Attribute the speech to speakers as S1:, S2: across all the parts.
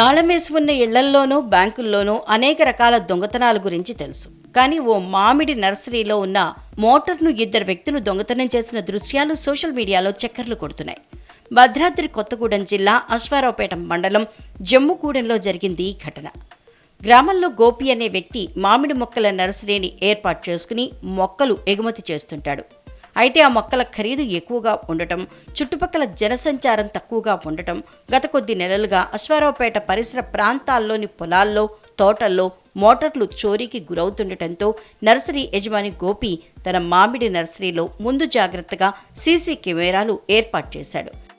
S1: తాళమేసి ఉన్న ఇళ్ళల్లోనూ బ్యాంకుల్లోనూ అనేక రకాల దొంగతనాల గురించి తెలుసు. కానీ ఓ మామిడి నర్సరీలో ఉన్న మోటార్ను ఇద్దరు వ్యక్తులు దొంగతనం చేసిన దృశ్యాలు సోషల్ మీడియాలో చక్కర్లు కొడుతున్నాయి. భద్రాద్రి కొత్తగూడెం జిల్లా అశ్వారావుపేట మండలం జమ్ముగూడెంలో జరిగింది ఈ ఘటన. గ్రామంలో గోపి అనే వ్యక్తి మామిడి మొక్కల నర్సరీని ఏర్పాటు చేసుకుని మొక్కలు ఎగుమతి చేస్తుంటాడు. అయితే ఆ మొక్కల ఖరీదు ఎక్కువగా ఉండటం చుట్టుపక్కల జనసంచారం తక్కువగా ఉండటం గత కొద్ది నెలలుగా అశ్వారావుపేట పరిసర ప్రాంతాల్లోని పొలాల్లో తోటల్లో మోటార్లు చోరీకి గురవుతుండటంతో నర్సరీ యజమాని గోపి తన మామిడి నర్సరీలో ముందు జాగ్రత్తగా సీసీ కెమెరాలు ఏర్పాటు చేశాడు.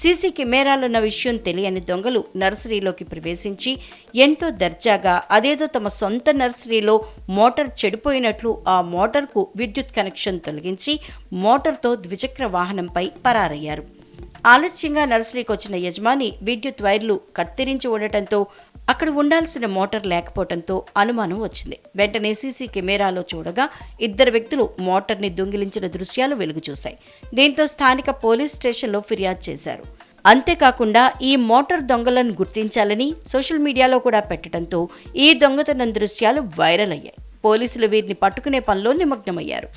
S1: సీసీ కెమెరాలున్న విషయం తెలియని దొంగలు నర్సరీలోకి ప్రవేశించి ఎంతో దర్జాగా అదేదో తమ సొంత నర్సరీలో మోటార్ చెడిపోయినట్లు ఆ మోటార్కు విద్యుత్ కనెక్షన్ తొలగించి మోటార్తో ద్విచక్ర వాహనంపై పరారయ్యారు. ఆలస్యంగా నర్సరీకి వచ్చిన యజమాని విద్యుత్ వైర్లు కత్తిరించి ఉండటంతో అక్కడ ఉండాల్సిన మోటార్ లేకపోవడంతో అనుమానం వచ్చింది. వెంటనే సీసీ కెమెరాలో చూడగా ఇద్దరు వ్యక్తులు మోటార్ని దొంగిలించిన దృశ్యాలు వెలుగు చూశాయి. దీంతో స్థానిక పోలీస్ స్టేషన్లో ఫిర్యాదు చేశారు. అంతేకాకుండా ఈ మోటార్ దొంగలను గుర్తించాలని సోషల్ మీడియాలో కూడా పెట్టడంతో ఈ దొంగతనం దృశ్యాలు వైరల్ అయ్యాయి. పోలీసులు వీరిని పట్టుకునే పనిలో నిమగ్నమయ్యారు.